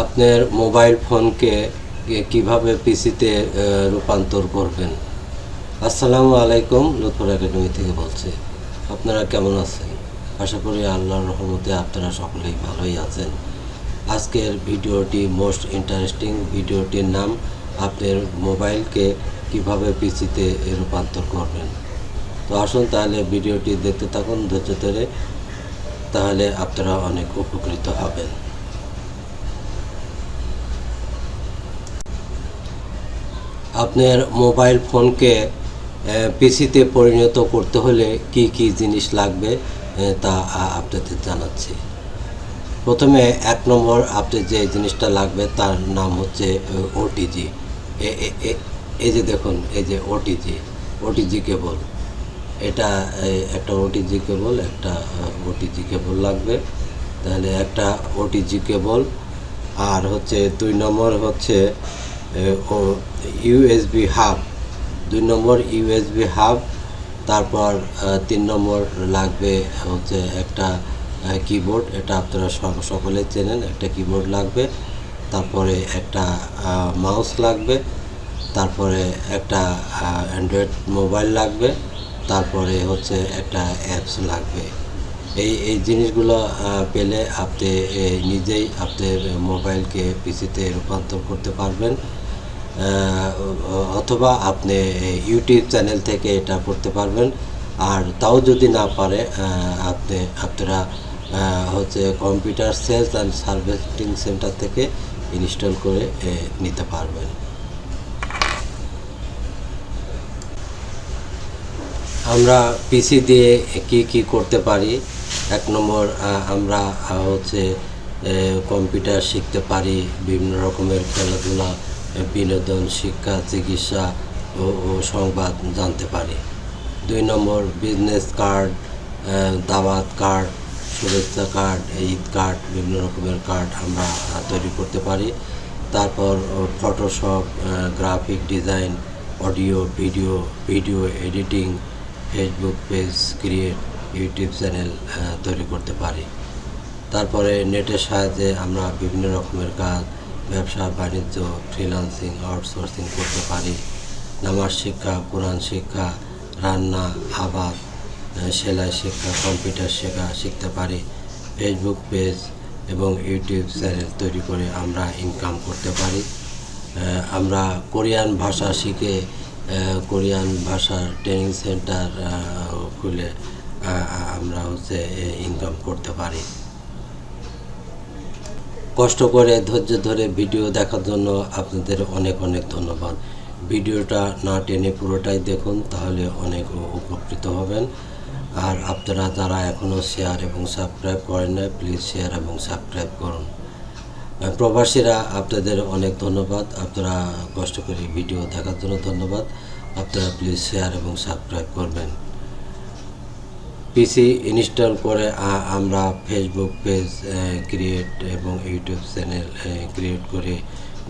আপনার মোবাইল ফোনকে কীভাবে পিসিতে রূপান্তর করবেন? আসসালামু আলাইকুম, লুৎফর একাডেমি থেকে বলছি। আপনারা কেমন আছেন? আশা করি আল্লাহর রহমতে আপনারা সকলেই ভালোই আছেন। আজকের ভিডিওটি মোস্ট ইন্টারেস্টিং ভিডিওটির নাম, আপনার মোবাইলকে কীভাবে পিসিতে রূপান্তর করবেন? তো আসুন তাহলে ভিডিওটি দেখতে থাকুন ধৈর্য ধরে, তাহলে আপনারা অনেক উপকৃত হবেন। আপনার মোবাইল ফোনকে পিসিতে পরিণত করতে হলে কি কি জিনিস লাগবে তা আপনাদের জানাচ্ছি। প্রথমে এক নম্বর আপনার যে জিনিসটা লাগবে তার নাম হচ্ছে ওটিজি এই যে দেখুন, এই যে ওটিজি ওটিজি কেবল এটা একটা ওটিজি কেবল একটা ওটিজি কেবল লাগবে। তাহলে একটা ওটিজি কেবল আর হচ্ছে দুই নম্বর হচ্ছে ইউএসবি হাব দুই নম্বর ইউএসবি হাব তারপর তিন নম্বর লাগবে হচ্ছে একটা কিবোর্ড এটা আপনারা সক- সকলে চেনেন, একটা কিবোর্ড লাগবে, তারপরে একটা মাউস লাগবে, তারপরে একটা অ্যান্ড্রয়েড মোবাইল লাগবে, তারপরে হচ্ছে একটা অ্যাপস লাগবে। এই এই জিনিসগুলো পেলে আপনি নিজেই আপনার মোবাইলকে পিসিতে রূপান্তর করতে পারবেন। অথবা আপনি ইউটিউব চ্যানেল থেকে এটা করতে পারবেন। আর তাও যদি না পারে আপনি, আপনারা হচ্ছে computer sales and servicing center থেকে ইনস্টল করে নিতে পারবেন। আমরা পিসি দিয়ে কি কি করতে পারি? এক নম্বর আমরা হচ্ছে কম্পিউটার শিখতে পারি, বিভিন্ন রকমের খেলাধুলা বিনোদন, শিক্ষা, চিকিৎসা ও সংবাদ জানতে পারি। দুই নম্বর বিজনেস কার্ড দাওয়াত কার্ড শুভেচ্ছা কার্ড ঈদ কার্ড বিভিন্ন রকমের কার্ড আমরা তৈরি করতে পারি। তারপর Photoshop graphic design audio video video editing Facebook page create YouTube channel তৈরি করতে পারি। তারপরে, নেটের সাহায্যে আমরা বিভিন্ন রকমের কাজ ব্যবসা, বাণিজ্য ফ্রিল্যান্সিং আউটসোর্সিং করতে পারি। নামাজ শিক্ষা, কোরআন শিক্ষা, রান্না, আবাদ সেলাই শিক্ষা, কম্পিউটার শেখা শিখতে পারি। ফেসবুক পেজ এবং ইউটিউব চ্যানেল তৈরি করে আমরা ইনকাম করতে পারি। আমরা কোরিয়ান ভাষা শিখে কোরিয়ান ভাষার ট্রেনিং সেন্টার খুলে আমরা হচ্ছে ইনকাম করতে পারি। কষ্ট করে ধৈর্য ধরে ভিডিও দেখার জন্য আপনাদের অনেক অনেক ধন্যবাদ। ভিডিওটা না টেনে পুরোটাই দেখুন, তাহলে অনেক উপকৃত হবেন। আর আপনারা যারা এখনও শেয়ার এবং সাবস্ক্রাইব করেন না প্লিজ শেয়ার এবং সাবস্ক্রাইব করুন। প্রবাসীরা, আপনাদের অনেক ধন্যবাদ। আপনারা কষ্ট করে ভিডিও দেখার জন্য ধন্যবাদ। আপনারা প্লিজ শেয়ার এবং সাবস্ক্রাইব করবেন। পিসি ইনস্টল করে আমরা ফেসবুক পেজ ক্রিয়েট এবং ইউটিউব চ্যানেল ক্রিয়েট করে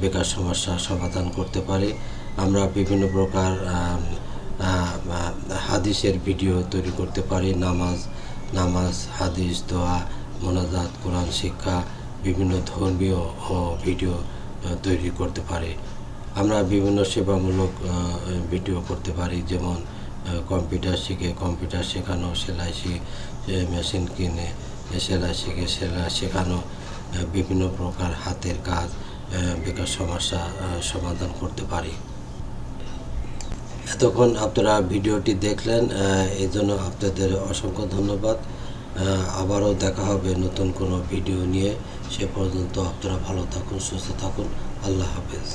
বেকার সমস্যার সমাধান করতে পারি। আমরা বিভিন্ন প্রকার হাদিসের ভিডিও তৈরি করতে পারি। নামাজ নামাজ, হাদিস, দোয়া, মোনাজাত, কোরআন, শিক্ষা, বিভিন্ন ধর্মীয় ভিডিও তৈরি করতে পারি। আমরা বিভিন্ন সেবামূলক ভিডিও করতে পারি। যেমন কম্পিউটার শিখে কম্পিউটার শেখানো, সেলাই শিখে মেশিন কিনে সেলাই শিখে, সেলাই শেখানো বিভিন্ন প্রকার হাতের কাজ বেকার সমস্যা সমাধান করতে পারি। এতক্ষণ আপনারা ভিডিওটি দেখলেন এই জন্য আপনাদের অসংখ্য ধন্যবাদ। আবারও দেখা হবে নতুন কোনো ভিডিও নিয়ে। সে পর্যন্ত আপনারা ভালো থাকুন, সুস্থ থাকুন। আল্লাহ হাফেজ।